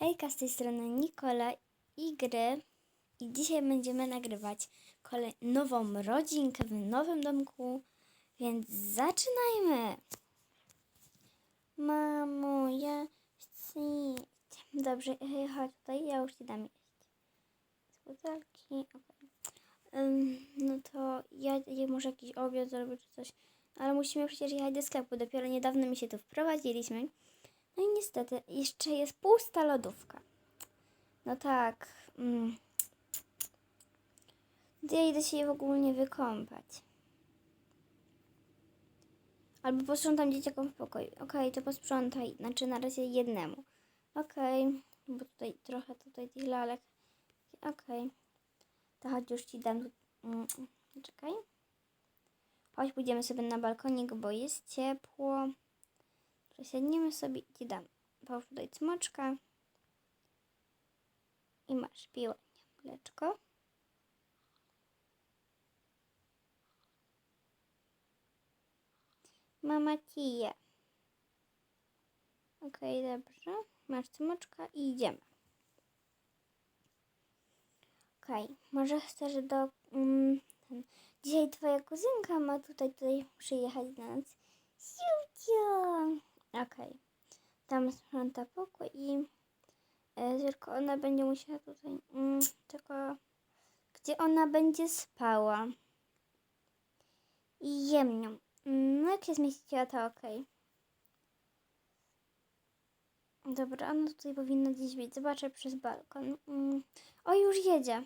Hejka, z tej strony Nikola i gry. I dzisiaj będziemy nagrywać kolej nową rodzinkę w nowym domku, więc zaczynajmy! Mamo, ja chcę jeść. Dobrze, hej, chodź tutaj, ja już ci dam jeść. Słodzalki, okej. Ym, no to ja, ja może jakiś obiad zrobię czy coś, ale musimy przecież jechać do sklepu, dopiero niedawno mi się tu wprowadziliśmy. No i niestety, jeszcze jest pusta lodówka. No tak. Mm. Ja idę się w ogóle nie wykąpać. Albo posprzątam dzieciakom w pokoju. Okej, to posprzątaj. Znaczy na razie jednemu. Okej, bo tutaj trochę tutaj tych lalek. Okej. To chodź już ci dam. Mm, czekaj. Chodź, pójdziemy sobie na balkonik, bo jest ciepło. Przesiadniemy sobie i ci dam. Połóż tutaj cmoczka. I masz piłę, mleczko. Mama kije. Okej, dobrze. Masz cmoczka i idziemy. Okej, może chcesz do... Mm, ten, dzisiaj twoja kuzynka ma tutaj, tutaj przyjechać do nas. Siucio! Okej. Tam sprząta pokój i e, tylko ona będzie musiała tutaj, mm, tylko gdzie ona będzie spała. I jem nią. Mm, No jak się zmieściła, to okej. Dobra, ona tutaj powinna gdzieś być. Zobaczę przez balkon. Mm. O, już jedzie.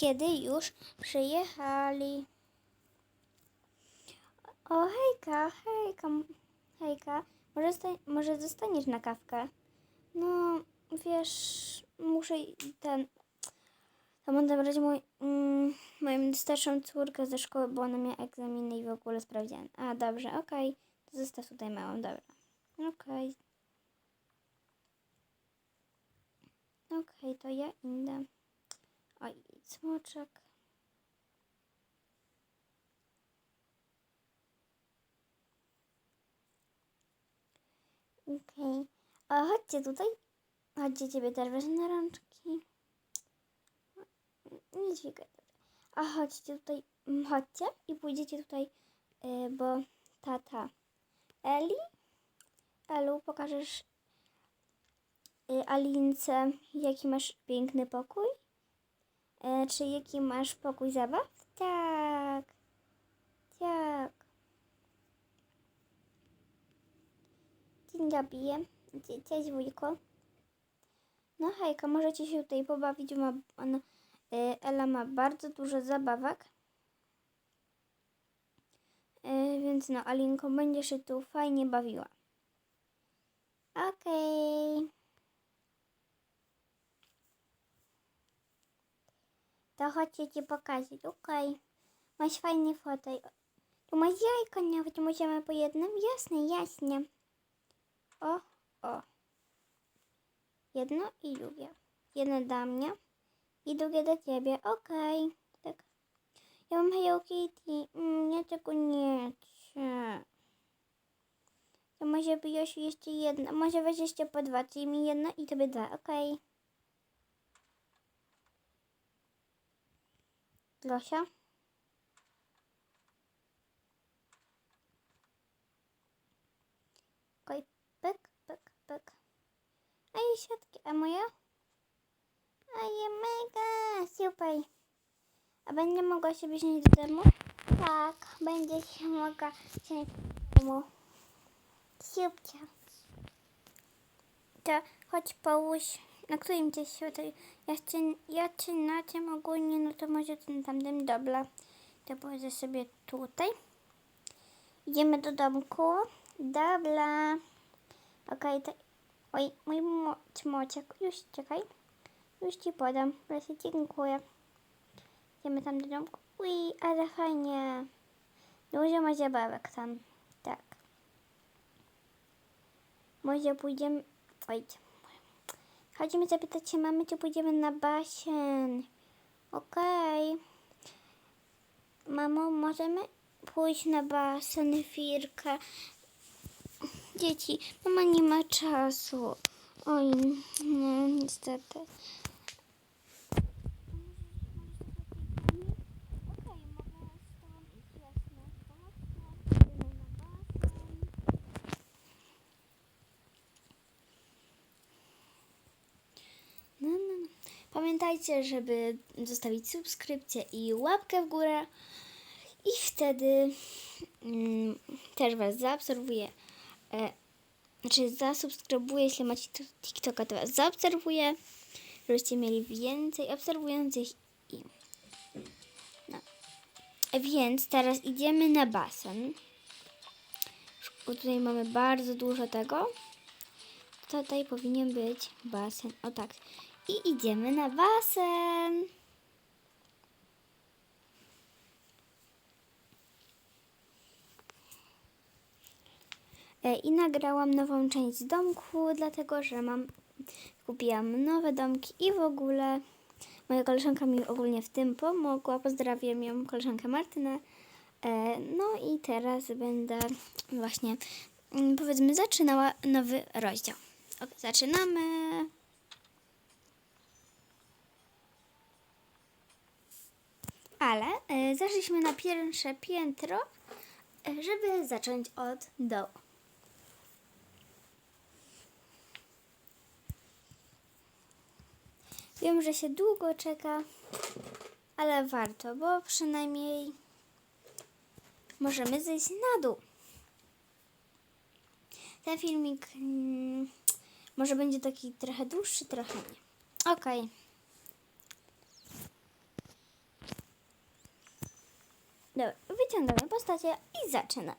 Kiedy już przyjechali. O, hejka, hejka, hejka. Może, sta- może zostaniesz na kawkę? No, wiesz, muszę ten... To mam zabrać mój, mm, moją starszą córkę ze szkoły, bo ona miała egzaminy i w ogóle sprawdzian. A, dobrze, okej. To zostaw tutaj małą, dobra. Okej. Okej, to ja idę. Smoczek. Okej. A chodźcie tutaj. Chodźcie, ciebie też wezmę na rączki. Nie dźwigaj. A chodźcie tutaj. mm, Chodźcie i pójdziecie tutaj, y, bo tata Eli. Elu, pokażesz y, Alince, jaki masz piękny pokój? E, czy jaki masz pokój zabaw? Tak. Tak. Dzień dobry. Cześć wujko. No hejka, możecie się tutaj pobawić. Ma, ona, y, Ela ma bardzo dużo zabawek. Y, więc no, Alinko, będziesz się tu fajnie bawiła. Okej. To ci pokazać, okej. Masz fajny fotel. Tu masz jajka nawet, możemy po jednym? Jasne, jasne. O, o. Jedno i drugie. Jedno dla mnie i drugie dla ciebie. Okej. Tak. Ja mam Hello Kitty. Mm, ja tego nie chcę. To może wyjść jeszcze jedno. Może weź jeszcze po dwa, czyli mi jedno i tobie dwa. Okej. Losia? Okej, pyk, pyk, pyk. A i siatki, a moja? A je mega, super. A będę mogła się wziąć do domu? Tak, będzie się mogła wziąć do domu. Super. To chodź połóż, na którym cię światło? Ja chcę, ja na tym ogólnie, no to może ten tamtym, dobra. To położę sobie tutaj. Idziemy do domku. Dobra. Okej, to... Oj, mój mo- cmociak. Już, czekaj. Już ci podam. Proszę, dziękuję. Idziemy tam do domku. Uj, ale fajnie. Dużo ma zabawek tam. Tak. Może pójdziemy... Oj. Chodźmy zapytać się mamy, czy pójdziemy na basen. Okej. Mamo, możemy pójść na basen chwilkę. Dzieci, mama nie ma czasu. Oj, no niestety. No, no, no. Pamiętajcie, żeby zostawić subskrypcję i łapkę w górę. I wtedy mm, też Was zaobserwuję. E, znaczy zasubskrybuję, jeśli macie TikToka, to Was zaobserwuję, żebyście mieli więcej obserwujących i... No. Więc teraz idziemy na basen. Bo Tutaj mamy bardzo dużo tego. Tutaj powinien być basen. O tak. I idziemy na basen. E, I nagrałam nową część domku, dlatego że mam kupiłam nowe domki i w ogóle moja koleżanka mi ogólnie w tym pomogła. Pozdrawiam ją, koleżankę Martynę. E, No i teraz będę właśnie, mm, powiedzmy, zaczynała nowy rozdział. Ok, zaczynamy. Ale e, zeszliśmy na pierwsze piętro, e, żeby zacząć od dołu. Wiem, że się długo czeka, ale warto, bo przynajmniej możemy zejść na dół. Ten filmik mm, może będzie taki trochę dłuższy, trochę nie. Okej. Dobra, wyciągamy postacie i zaczynamy.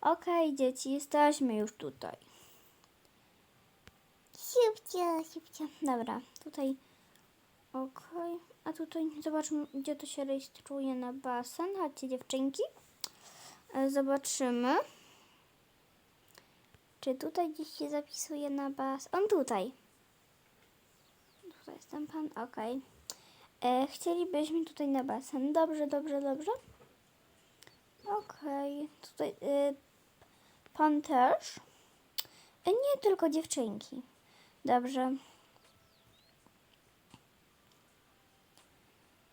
Okej, dzieci, jesteśmy już tutaj. Szybcio, szybcio. Dobra, tutaj. Okej. A tutaj zobaczmy, gdzie to się rejestruje na basen. Chodźcie, dziewczynki. E, Zobaczymy. Czy tutaj gdzieś się zapisuje na basen? On tutaj. Tutaj jest ten pan. Okej. E, Chcielibyśmy tutaj na basen. Dobrze, dobrze, dobrze. Okej. Tutaj e, pan też. E, nie tylko dziewczynki. Dobrze.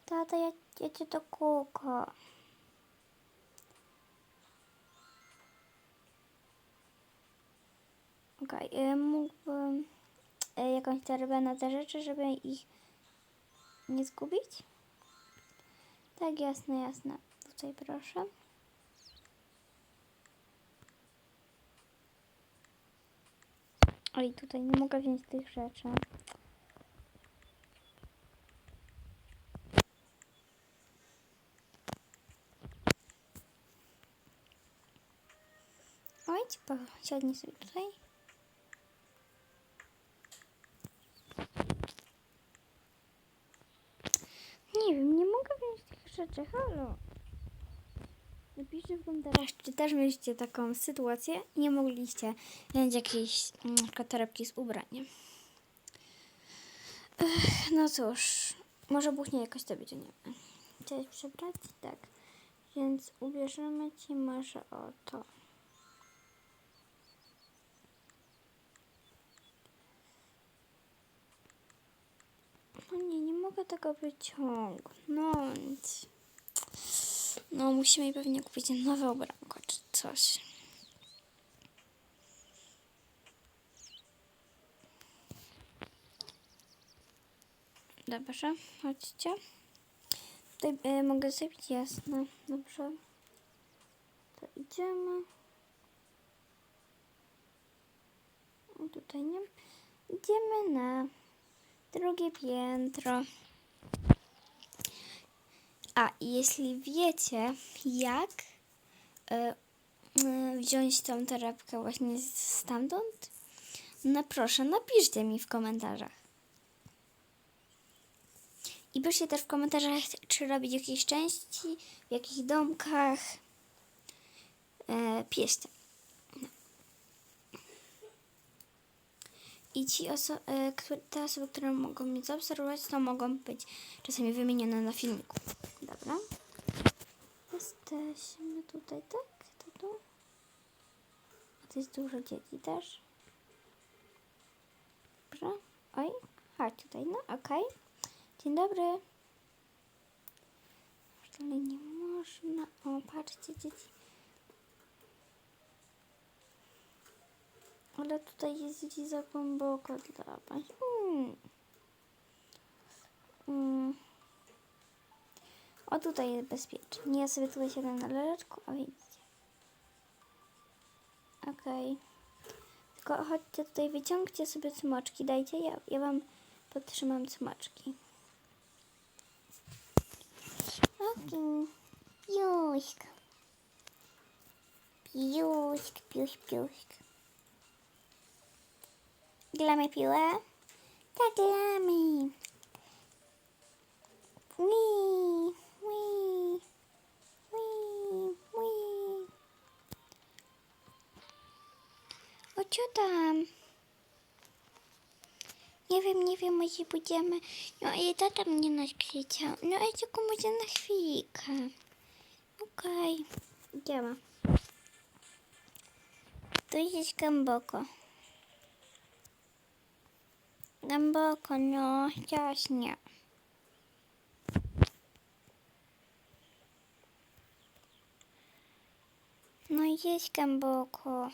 Tata, ja, ja cię to kółko. Okej, okay, mógłbym y, jakąś torbę na te rzeczy, żeby ich nie zgubić? Tak, jasne, jasne. Tutaj proszę. Oj, tutaj nie mogę wziąć tych rzeczy. Oj, siadnij sobie tutaj. Nie wiem, nie mogę wziąć rzeczy, halo. Napiszcie w komentarzach, czy też mieliście taką sytuację i nie mogliście wziąć jakiejś mm, z ubraniem. Ech, no cóż, może buchnie jakoś to wiem. Chciałeś przebrać? Tak. Więc ubierzemy ci może o to. No nie, nie mogę tego wyciągnąć. No, musimy pewnie kupić nowe ubranko czy coś. Dobrze, chodźcie. Tutaj e, mogę zrobić jasno. Dobrze. To idziemy. Tutaj nie. Idziemy na drugie piętro. A jeśli wiecie, jak y, y, wziąć tą torebkę właśnie stamtąd, no proszę, napiszcie mi w komentarzach. I piszcie też w komentarzach, czy robić jakieś części, w jakich domkach. E. I ci oso- e, które, te osoby, które mogą mnie zaobserwować, to mogą być czasami wymienione na filmiku. Dobra. Jesteśmy tutaj, tak? To tu? A to jest dużo dzieci też. Dobrze. Oj, chodź tutaj, no okej. Dzień dobry. Ale nie można. O, patrzcie dzieci. Ale tutaj jest dzieci za głęboko dla was. Mm. Mm. O, tutaj jest bezpiecznie. Ja sobie tutaj siadam na leżeczku, a widzicie. Okej. Tylko chodźcie tutaj, wyciągcie sobie smoczki, dajcie, ja, ja wam podtrzymam smoczki. Okej. Piuśk. Piuśk, piuśk, piuśk. Gramy piłę? Tak, gramy. Wii, wii, wii, wii. O co tam? Nie wiem, nie wiem, gdzie pójdziemy. No i tata mnie nas krzyczał. No i tylko może na chwilkę. Okej. Idziemy. Tu jest głęboko. Głęboko, no, jaśnie. No jest głęboko.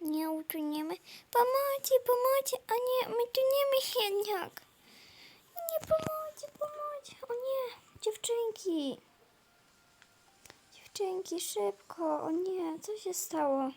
Nie utoniemy. Pomocy, pomocy. O nie, my tuniemy jednak. Nie, pomocy, pomocy. O nie, dziewczynki. Dziewczynki, szybko. O nie, co się stało?